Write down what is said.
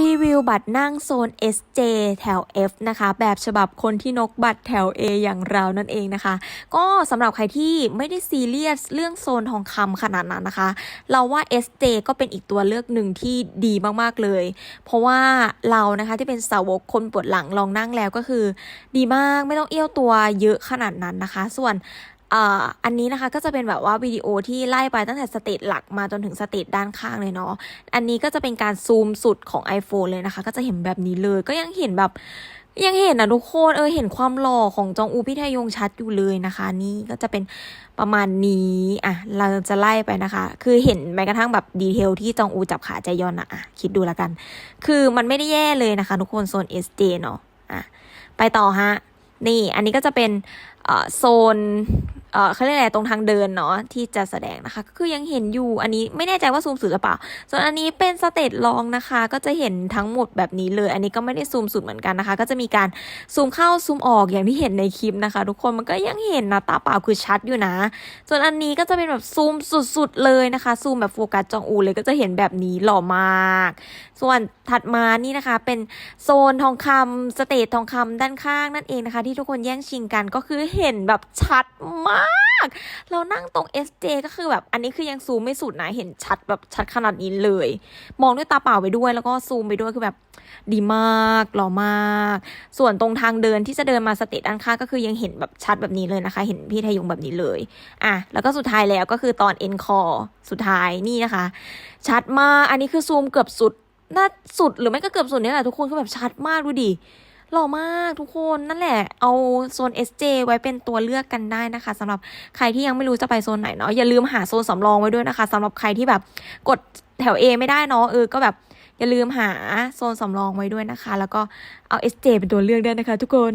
รีวิวบัตรนั่งโซน SJ แถว F นะคะ แบบฉบับคนที่นกบัตรแถว A อย่างเรานั่นเองนะคะ ก็สำหรับใครที่ไม่ได้ซีเรียสเรื่องโซนทองคำขนาดนั้นนะคะ เราว่า SJ ก็เป็นอีกตัวเลือกหนึ่งที่ดีมากๆเลย เพราะว่าเรานะคะที่เป็นสาวกคนปวดหลังลองนั่งแล้วก็คือ ดีมากไม่ต้องเอี้ยวตัวเยอะขนาดนั้นนะคะ ส่วน อันนี้นะคะก็จะเป็นแบบว่าวิดีโอที่ไล่ไปตั้งแต่สเตจหลักมาจนถึงสเตจด้านข้างเลยเนาะ อันนี้ก็จะเป็นการซูมสุดของ iPhone เลยนะคะ ก็จะเห็นแบบนี้เลย ก็ยังเห็นแบบยังเห็นนะทุกคนเออเห็นความหล่อของจองอูพี่ทยงชัดอยู่เลยนะคะ นี่ก็จะเป็นประมาณนี้อะเราจะไล่ไปนะคะ คือเห็นแม้กระทั่งแบบดีเทลที่จองอูจับขาใจยอนอะอะคิดดูแล้วกัน คือมันไม่ได้แย่เลยนะคะ ทุกคนโซน SD เนาะอะไปต่อฮะ นี่อันนี้ก็จะเป็นโซน เออเขาเรียกอะไรตรงทางเดินเนาะที่จะแสดงนะคะ ก็คือยังเห็นอยู่อันนี้ไม่แน่ใจว่าซูมสุดหรือเปล่า ส่วนอันนี้เป็นสเตจลองนะคะ ก็จะเห็นทั้งหมดแบบนี้เลย อันนี้ก็ไม่ได้ซูมสุดเหมือนกันนะคะ ก็จะมีการซูมเข้าซูมออกอย่างที่เห็นในคลิปนะคะ ทุกคนมันก็ยังเห็นนะตาเปล่าคือชัดอยู่นะ ส่วนอันนี้ก็จะเป็นแบบซูมสุดๆเลยนะคะ ซูมแบบโฟกัสจองอูเลยก็จะเห็นแบบนี้หล่อมาก ส่วนถัดมานี่นะคะเป็นโซนทองคำสเตจทองคำด้านข้างนั่นเองนะคะ ที่ทุกคนแย่งชิงกันก็คือเห็นแบบชัดมาก เรานั่งตรง SJ ก็คือแบบอันนี้คือยังซูมไม่สุดนะ เห็นชัดแบบชัดขนาดนี้เลย มองด้วยตาเปล่าไปด้วย แล้วก็ซูมไปด้วยคือแบบดีมากหล่อมาก ส่วนตรงทางเดินที่จะเดินมาสเตจด้านข้างก็คือยังเห็นแบบชัดแบบนี้เลยนะคะ เห็นพี่ทยงแบบนี้เลย อะ แล้วก็สุดท้ายแล้วก็คือตอนเอ็นคอสุดท้ายนี่นะคะ ชัดมาก อันนี้คือซูมเกือบสุดน่าสุดหรือไม่ก็เกือบสุดเนี่ยแหละทุกคนคือแบบชัดมากดูดิ หล่อมากทุกคนนั่นแหละ เอาโซน SJ ไว้เป็นตัวเลือกกันได้นะคะสำหรับใครที่ยังไม่รู้จะไปโซนไหนเนาะอย่าลืมหาโซนสำรองไว้ด้วยนะคะสำหรับใครที่แบบกดแถว A ไม่ได้เนาะเออก็แบบอย่าลืมหาโซนสำรองไว้ด้วยนะคะ แล้วก็เอา SJ เป็นตัวเลือกด้วยนะคะทุกคน